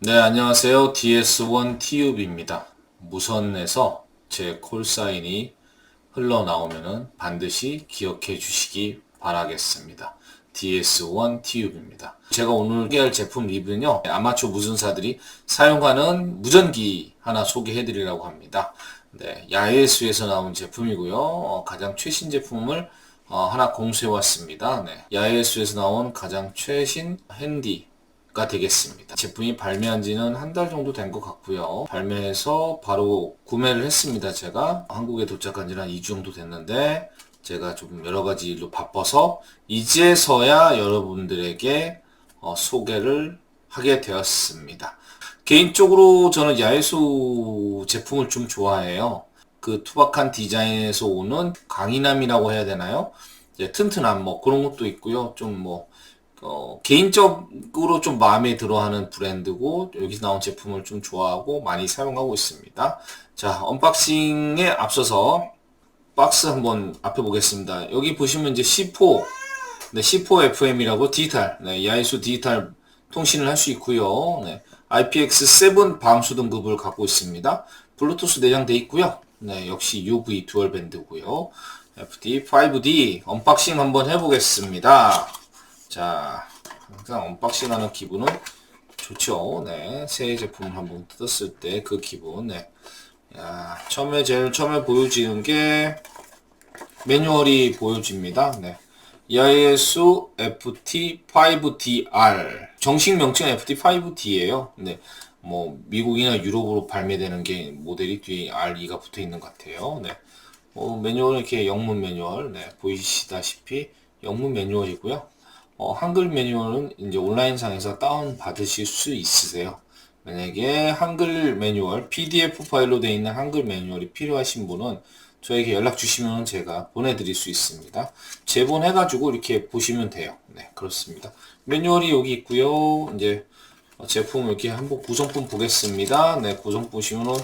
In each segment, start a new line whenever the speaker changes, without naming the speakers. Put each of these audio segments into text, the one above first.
네, 안녕하세요. DS1 TUB입니다. 무선에서 제 콜사인이 흘러나오면은 반드시 기억해 주시기 바라겠습니다. DS1 TUB입니다. 제가 오늘 소개할 제품 리뷰는요, 아마추어 무전사들이 사용하는 무전기 하나 소개해 드리려고 합니다. 네, 야외수에서 나온 제품이고요. 어, 가장 최신 제품을 어, 하나 공수해 왔습니다. 네, 야외수에서 나온 가장 최신 핸디 가 되겠습니다. 제품이 발매한 지는 한 달 정도 된 것 같고요. 발매해서 바로 구매를 했습니다. 제가 한국에 도착한 지는 한 2주 정도 됐는데 제가 좀 여러 가지 일로 바빠서 이제서야 여러분들에게 어, 소개를 하게 되었습니다. 개인적으로 저는 야외수 제품을 좀 좋아해요. 그 투박한 디자인에서 오는 강인함이라고 해야 되나요? 튼튼함 뭐 그런 것도 있고요. 좀 뭐 어, 개인적으로 좀 마음에 들어하는 브랜드고 여기서 나온 제품을 좀 좋아하고 많이 사용하고 있습니다. 자, 언박싱에 앞서서 박스 한번 앞에 보겠습니다. 여기 보시면 이제 C4, 네, C4 FM이라고 디지털, 네, 야이수 디지털 통신을 할 수 있고요. 네, IPX7 방수 등급을 갖고 있습니다. 블루투스 내장돼 있고요. 네, 역시 UV 듀얼 밴드고요. FD5D 언박싱 한번 해보겠습니다. 자, 항상 언박싱하는 기분은 좋죠. 네, 새 제품 한번 뜯었을 때 그 기분. 네. 야, 처음에 제일 처음에 보여지는 게 매뉴얼이 보여집니다. 네. EIS FT5DR 정식 명칭은 FT5D예요. 네. 뭐 미국이나 유럽으로 발매되는 게 모델이 뒤에 R2가 붙어 있는 것 같아요. 네. 어, 매뉴얼은 이렇게 영문 매뉴얼, 네, 보이시다시피 영문 매뉴얼이고요. 어, 한글 매뉴얼은 이제 온라인상에서 다운 받으실 수 있으세요. 만약에 한글 매뉴얼, PDF 파일로 되어 있는 한글 매뉴얼이 필요하신 분은 저에게 연락 주시면 제가 보내드릴 수 있습니다. 제본해가지고 이렇게 보시면 돼요. 네, 그렇습니다. 매뉴얼이 여기 있고요. 이제 제품 이렇게 한번 구성품 보겠습니다. 네, 구성 보시면은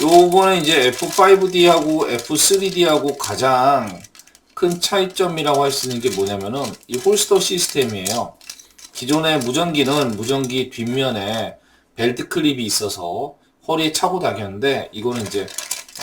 요거는 이제 F5D하고 F3D하고 가장 큰 차이점이라고 할 수 있는 게 뭐냐면은 이 홀스터 시스템이에요. 기존의 무전기는 무전기 뒷면에 벨트 클립이 있어서 허리에 차고 다녔는데 이거는 이제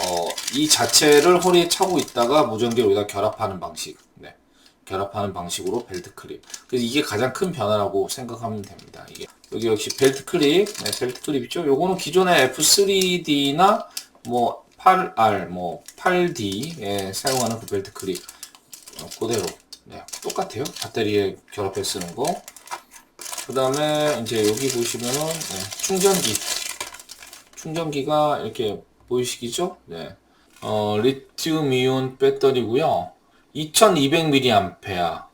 어, 이 자체를 허리에 차고 있다가 무전기를 여기다 결합하는 방식. 네. 결합하는 방식으로 벨트 클립. 그래서 이게 가장 큰 변화라고 생각하면 됩니다. 이게 여기 역시 벨트 클립, 네, 벨트 클립 있죠. 요거는 기존의 F3D나 뭐 8R, 뭐 8D에 사용하는 그 벨트 클립 어, 그대로 네, 똑같아요. 배터리에 결합해 쓰는 거. 그 다음에 이제 여기 보시면은 네, 충전기. 충전기가 이렇게 보이시죠? 네. 어, 리튬 이온 배터리고요. 2200mAh.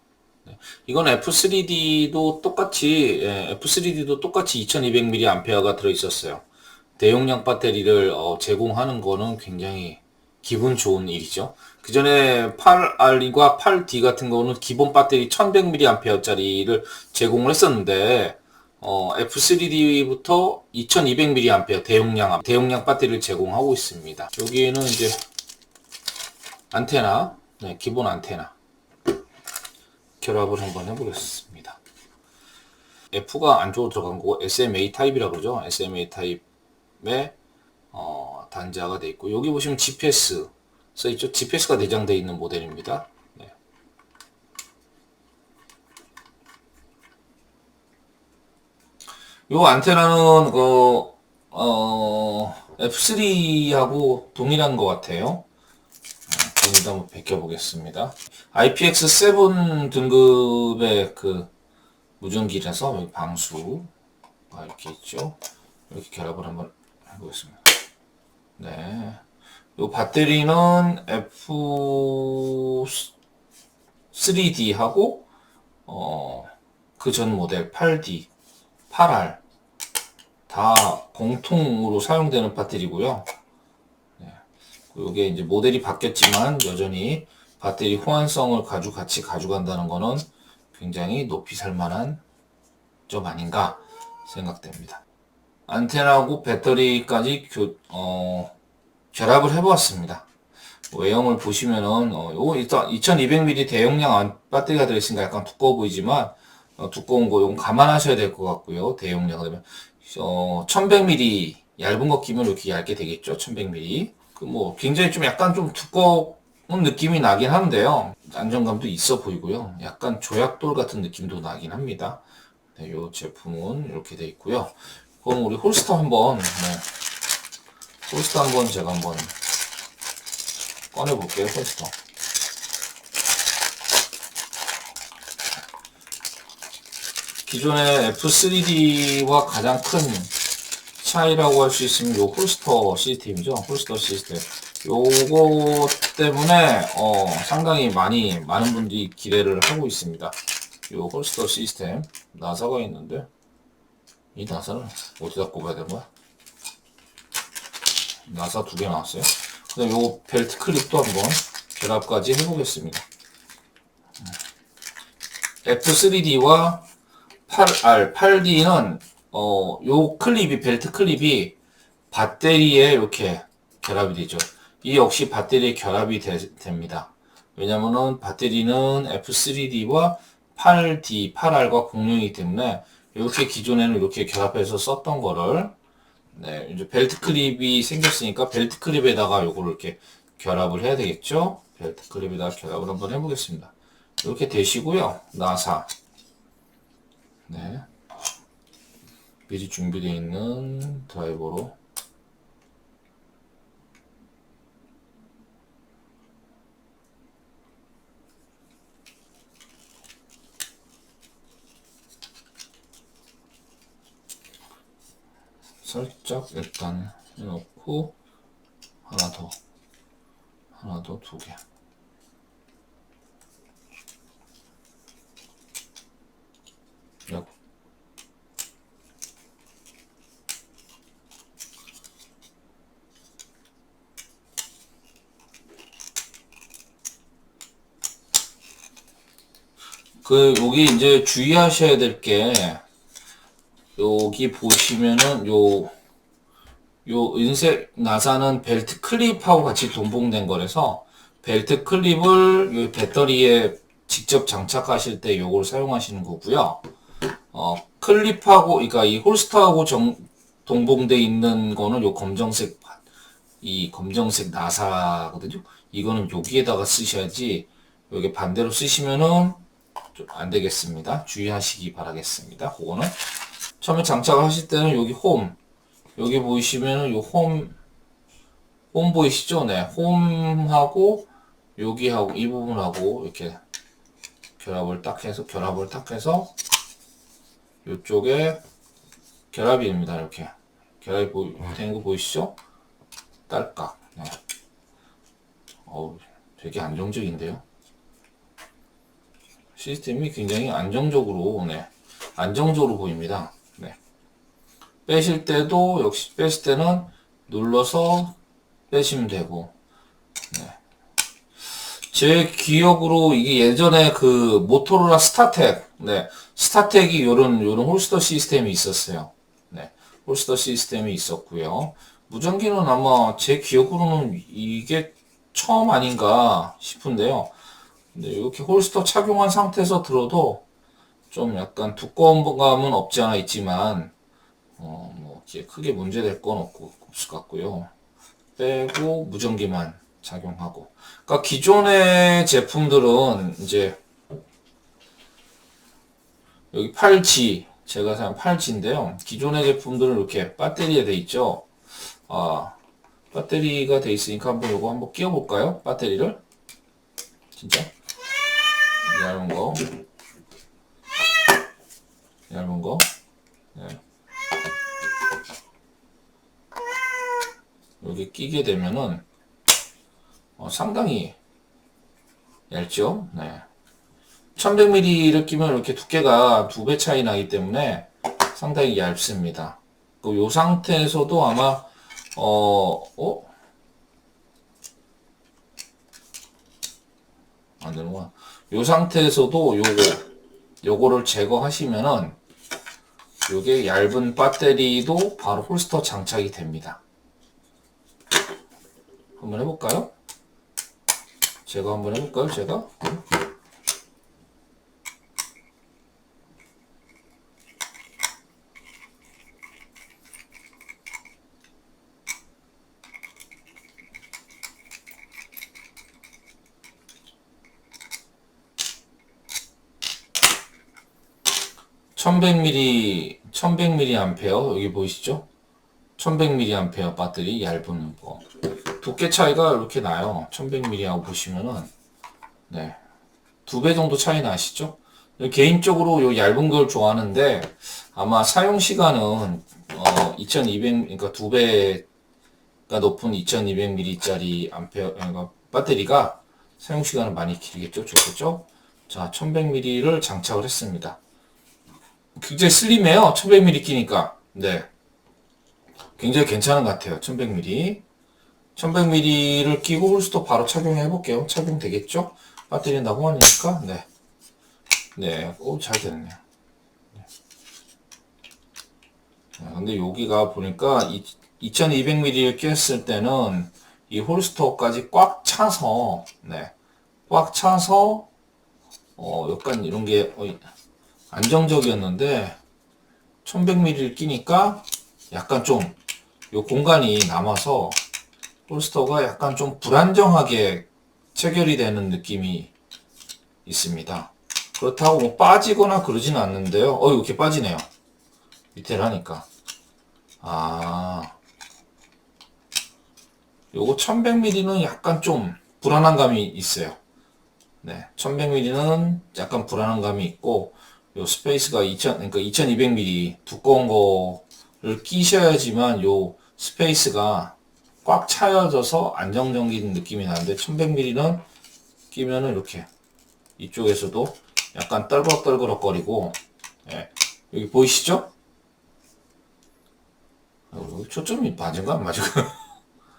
네. 이건 F3D도 똑같이 예, F3D도 똑같이 2200mAh가 들어 있었어요. 대용량 배터리를 어, 제공하는 거는 굉장히 기분 좋은 일이죠. 그 전에 8R과 8D 같은 거는 기본 배터리 1100mAh짜리를 제공을 했었는데 어, F3D부터 2200mAh 대용량 대용량 배터리를 제공하고 있습니다. 여기에는 이제 안테나, 네, 기본 안테나 결합을 한번 해보겠습니다. F가 안쪽으로 들어간 거고 SMA 타입이라고 그러죠. SMA 타입의 어, 단자가 되어 있고 여기 보시면 GPS 써 있죠. GPS가 내장되어 있는 모델입니다. 네. 요 안테나는 그 어, F3하고 동일한 것 같아요. 여기다 한번 베껴보겠습니다. IPX7 등급의 그 무전기라서 방수가 이렇게 있죠. 이렇게 결합을 한번 해보겠습니다. 네. 요 배터리는 F3D하고 어, 그 전 모델 8D, 8R 다 공통으로 사용되는 배터리고요. 네. 이게 이제 모델이 바뀌었지만 여전히 배터리 호환성을 가지고 같이 가져간다는 것은 굉장히 높이 살 만한 점 아닌가 생각됩니다. 안테나하고 배터리까지 교, 어, 결합을 해보았습니다. 외형을 보시면은 어, 요 일단 2200mAh 대용량 배터리가 들어있으니까 약간 두꺼워 보이지만 어, 두꺼운 거 이건 감안하셔야 될 것 같고요. 대용량 그러면 어, 1100mm 얇은 거 끼면 이렇게 얇게 되겠죠. 1100mm. 그뭐 굉장히 좀 약간 좀 두꺼운 느낌이 나긴 하는데요. 안정감도 있어 보이고요. 약간 조약돌 같은 느낌도 나긴 합니다. 네, 이 제품은 이렇게 돼 있고요. 그럼 우리 홀스터 한번 네, 홀스터 한번 제가 한번 꺼내 볼게요. 홀스터. 기존의 F3D와 가장 큰 차이라고 할 수 있으면 요 홀스터 시스템이죠. 홀스터 시스템. 요거 때문에 어, 상당히 많이 많은 분들이 기대를 하고 있습니다. 요 홀스터 시스템 나사가 있는데 이 나사를 어디다 꼽아야 되는 거야? 나사 두 개 나왔어요. 그다음 요 벨트 클립도 한번 결합까지 해보겠습니다. F3D와 8R, 8D는 어, 요 클립이 벨트 클립이 배터리에 이렇게 결합이 되죠. 이 역시 배터리에 결합이 되, 됩니다. 왜냐면은 배터리는 F3D와 8D, 8R과 공룡이기 때문에 이렇게 기존에는 이렇게 결합해서 썼던 거를 네, 이제 벨트 클립이 생겼으니까 벨트 클립에다가 요거를 이렇게 결합을 해야 되겠죠? 벨트 클립에다가 결합을 한번 해보겠습니다. 이렇게 되시고요. 나사. 네. 미리 준비되어 있는 드라이버로 살짝 일단 해놓고 하나 더 하나 더 두 개. 약 그 여기 이제 주의하셔야 될게 여기 보시면은 요요 은색 나사는 벨트 클립하고 같이 동봉된 거라서 벨트 클립을 요 배터리에 직접 장착하실 때 요걸 사용하시는 거고요. 어, 클립하고 그러니까 이 홀스터하고 정, 동봉돼 있는 거는 요 검정색 바- 이 검정색 나사거든요. 이거는 여기에다가 쓰셔야지 여기 반대로 쓰시면은 좀 안 되겠습니다. 주의하시기 바라겠습니다. 그거는 처음에 장착을 하실 때는 여기 홈 여기 보이시면은 요홈홈 보이시죠? 네, 홈하고 여기하고 이 부분하고 이렇게 결합을 딱 해서 결합을 딱 해서 이쪽에 결합이 됩니다. 이렇게 결합이 보, 되는 거 보이시죠? 딸깍. 네. 어우, 되게 안정적인데요. 시스템이 굉장히 안정적으로, 네, 안정적으로 보입니다. 네. 빼실 때도 역시 빼실 때는 눌러서 빼시면 되고, 네. 제 기억으로 이게 예전에 그 모토로라 스타텍, 네, 스타텍이 요런 요런 홀스터 시스템이 있었어요. 네, 홀스터 시스템이 있었고요. 무전기는 아마 제 기억으로는 이게 처음 아닌가 싶은데요. 근데 이렇게 홀스터 착용한 상태에서 들어도 좀 약간 두꺼운 감은 없지 않아 있지만 어, 뭐 이렇게 크게 문제될 건 없고 없을 것 같고요. 빼고 무전기만 작용하고. 그러니까 기존의 제품들은 이제 여기 8G 제가 사용 8G인데요. 기존의 제품들은 이렇게 배터리에 돼 있죠. 아 배터리가 돼 있으니까 한번 요거 한번 끼워 볼까요? 배터리를 진짜 얇은 거 얇은 거 네. 여기 끼게 되면은 어, 상당히 얇죠. 네. 1100mm를 끼면 이렇게 두께가 두 배 차이 나기 때문에 상당히 얇습니다. 그요 상태에서도 아마 어, 어? 안 되는구나. 요 상태에서도 요거 요거를 제거하시면은 요게 얇은 배터리도 바로 홀스터 장착이 됩니다. 한번 해볼까요? 제가 한번 해볼까요? 제가? 천백 미리 천백 미리 암페어 여기 보이시죠? 천백 미리 암페어 배터리 얇은 거 두께 차이가 이렇게 나요 1100mAh하고 보시면은 네. 두 배 정도 차이 나시죠? 개인적으로 요 얇은 걸 좋아하는데 아마 사용 시간은 어 2200, 그러니까 두 배가 높은 2200mAh짜리 암페어 그러니까 배터리가 사용 시간은 많이 길겠죠, 좋겠죠? 자, 1100mAh를 장착을 했습니다. 굉장히 슬림해요, 1100mAh 끼니까. 네, 굉장히 괜찮은 것 같아요, 1100mAh. 1100mAh를 끼고 홀스터 바로 착용해 볼게요. 착용되겠죠? 배터리는 다 호환이니까. 네. 네. 오, 잘 됐네요. 네. 아, 근데 여기가 보니까 2200mAh를 꼈을 때는 이 홀스터까지 꽉 차서, 네. 꽉 차서, 어, 약간 이런 게 어, 안정적이었는데, 1100mAh를 끼니까 약간 좀, 요 공간이 남아서, 홀스터가 약간 좀 불안정하게 체결이 되는 느낌이 있습니다. 그렇다고 뭐 빠지거나 그러지는 않는데요. 어, 이렇게 빠지네요. 밑에를 하니까. 아. 요거 1100ml는 약간 좀 불안한 감이 있어요. 네. 1100ml는 약간 불안한 감이 있고, 요 스페이스가 2000, 그러니까 2200ml 두꺼운 거를 끼셔야지만 요 스페이스가 꽉 차여져서 안정적인 느낌이 나는데 1100ml는 끼면은 이렇게 이쪽에서도 약간 떨그럭떨그럭거리고 예, 여기 보이시죠? 어, 초점이 맞은가 안 맞은가?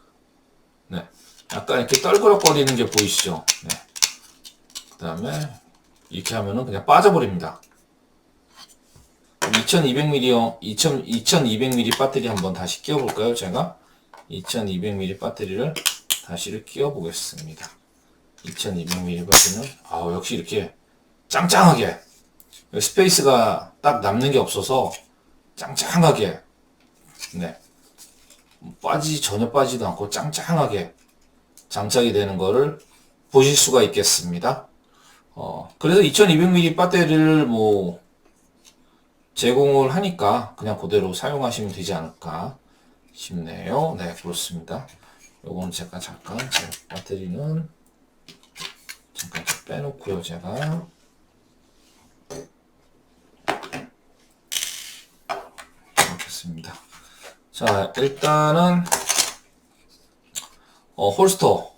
네, 약간 이렇게 떨그럭거리는 게 보이시죠? 네. 그 다음에 이렇게 하면은 그냥 빠져버립니다. 2200ml, 2200ml 배터리 한번 다시 끼워볼까요? 제가 2200mAh 배터리를 다시를 끼워 보겠습니다. 2200mAh 배터리는 아 역시 이렇게 짱짱하게 스페이스가 딱 남는 게 없어서 짱짱하게 네 빠지지 전혀 빠지도 않고 짱짱하게 장착이 되는 거를 보실 수가 있겠습니다. 어 그래서 2200mAh 배터리를 뭐 제공을 하니까 그냥 그대로 사용하시면 되지 않을까 싶네요. 네, 그렇습니다. 요거는 제가 잠깐 제 배터리는 잠깐 좀 빼놓고요, 제가. 알겠습니다. 자, 일단은 어, 홀스터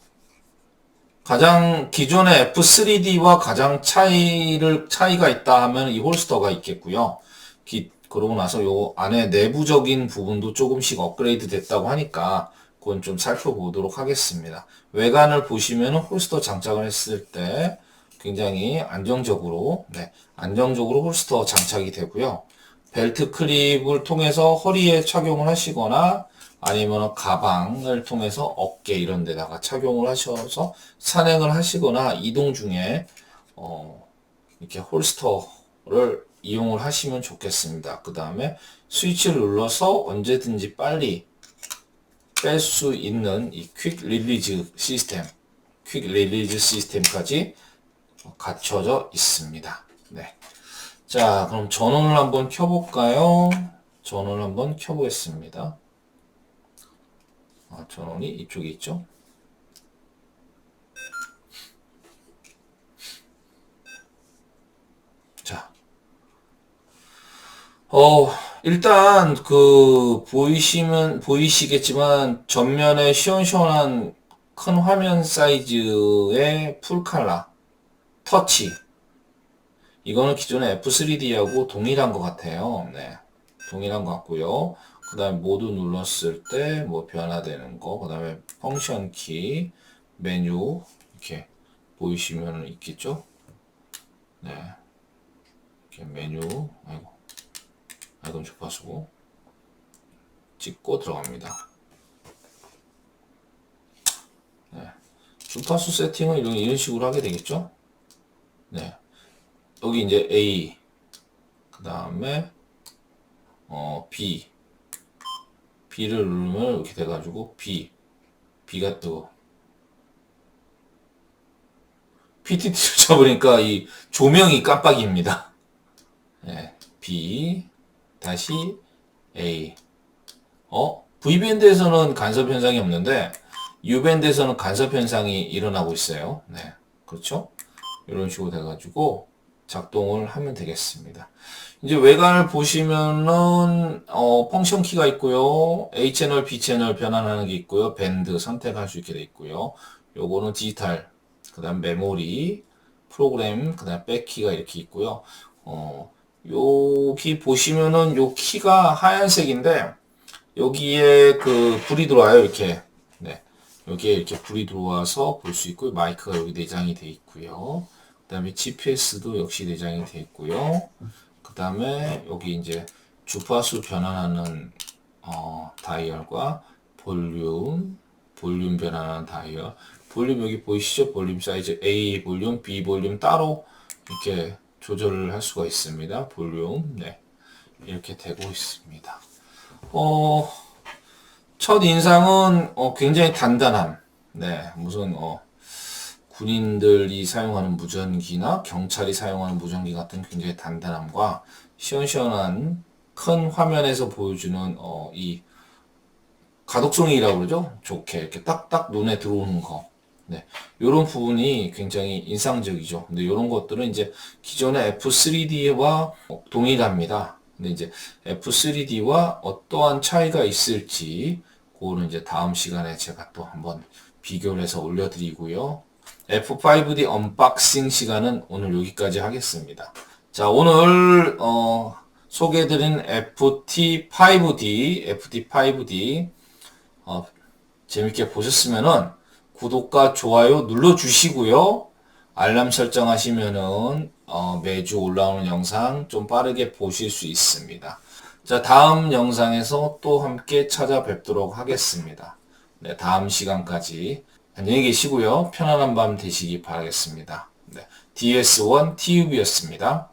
가장 기존의 F3D와 가장 차이를 차이가 있다 하면 이 홀스터가 있겠고요. 기, 그러고 나서 요 안에 내부적인 부분도 조금씩 업그레이드 됐다고 하니까 그건 좀 살펴보도록 하겠습니다. 외관을 보시면 홀스터 장착을 했을 때 굉장히 안정적으로 네, 안정적으로 홀스터 장착이 되고요. 벨트 클립을 통해서 허리에 착용을 하시거나 아니면 가방을 통해서 어깨 이런 데다가 착용을 하셔서 산행을 하시거나 이동 중에 어, 이렇게 홀스터를 이용을 하시면 좋겠습니다. 그 다음에 스위치를 눌러서 언제든지 빨리 뺄 수 있는 이 퀵 릴리즈 시스템, 퀵 릴리즈 시스템까지 갖춰져 있습니다. 네. 자, 그럼 전원을 한번 켜볼까요? 전원을 한번 켜보겠습니다. 아, 전원이 이쪽에 있죠? 자, 어, 일단 그 보이시면 보이시겠지만 전면에 시원시원한 큰 화면 사이즈의 풀칼라 터치 이거는 기존의 F3D하고 동일한 것 같아요. 네, 동일한 것 같고요. 그 다음에 모두 눌렀을 때 뭐 변화되는 거, 그 다음에 펑션 키, 메뉴 이렇게 보이시면 있겠죠? 네, 이렇게 메뉴, 아이고. 이건 주파수 찍고 들어갑니다. 네. 주파수 세팅은 이런, 이런 식으로 하게 되겠죠? 네. 여기 이제 A, 그 다음에, 어, B. B를 누르면 이렇게 돼가지고 B. B가 뜨고. PTT 잡으니까 이 조명이 깜빡입니다. 네. B 다시 A 어? V밴드에서는 간섭 현상이 없는데 U밴드에서는 간섭 현상이 일어나고 있어요. 네. 그렇죠? 이런 식으로 돼가지고 작동을 하면 되겠습니다. 이제 외관을 보시면은 어, 펑션 키가 있고요. A 채널, B 채널 변환하는 게 있고요. 밴드 선택할 수 있게 돼 있고요. 요거는 디지털, 그다음 메모리, 프로그램, 그다음 백키가 이렇게 있고요. 어, 여기 보시면은 요 키가 하얀색인데 여기에 그 불이 들어와요. 이렇게. 네. 여기에 이렇게 불이 들어와서 볼 수 있고요. 마이크가 여기 내장이 돼 있고요. 그 다음에 GPS도 역시 내장이 돼 있고요. 그 다음에 여기 이제 주파수 변환하는 어, 다이얼과 볼륨, 볼륨 변환하는 다이얼. 볼륨 여기 보이시죠? 볼륨 사이즈 A 볼륨, B 볼륨 따로 이렇게 조절을 할 수가 있습니다. 볼륨. 네. 이렇게 되고 있습니다. 어, 첫 인상은 어, 굉장히 단단함. 네, 무슨 어, 군인들이 사용하는 무전기나 경찰이 사용하는 무전기 같은 굉장히 단단함과 시원시원한 큰 화면에서 보여주는 어, 이 가독성이라고 그러죠. 좋게 이렇게 딱딱 눈에 들어오는 거. 네, 이런 부분이 굉장히 인상적이죠. 근데 이런 것들은 이제 기존의 F3D와 동일합니다. 근데 이제 F3D와 어떠한 차이가 있을지 그거는 이제 다음 시간에 제가 또 한번 비교를 해서 올려드리고요. F5D 언박싱 시간은 오늘 여기까지 하겠습니다. 자, 오늘 어, 소개해드린 FT5D, FT5D 어, 재밌게 보셨으면은 구독과 좋아요 눌러주시고요. 알람 설정하시면은 어, 매주 올라오는 영상 좀 빠르게 보실 수 있습니다. 자, 다음 영상에서 또 함께 찾아뵙도록 하겠습니다. 네, 다음 시간까지 안녕히 계시고요. 편안한 밤 되시기 바라겠습니다. 네, DS1 TUB였습니다.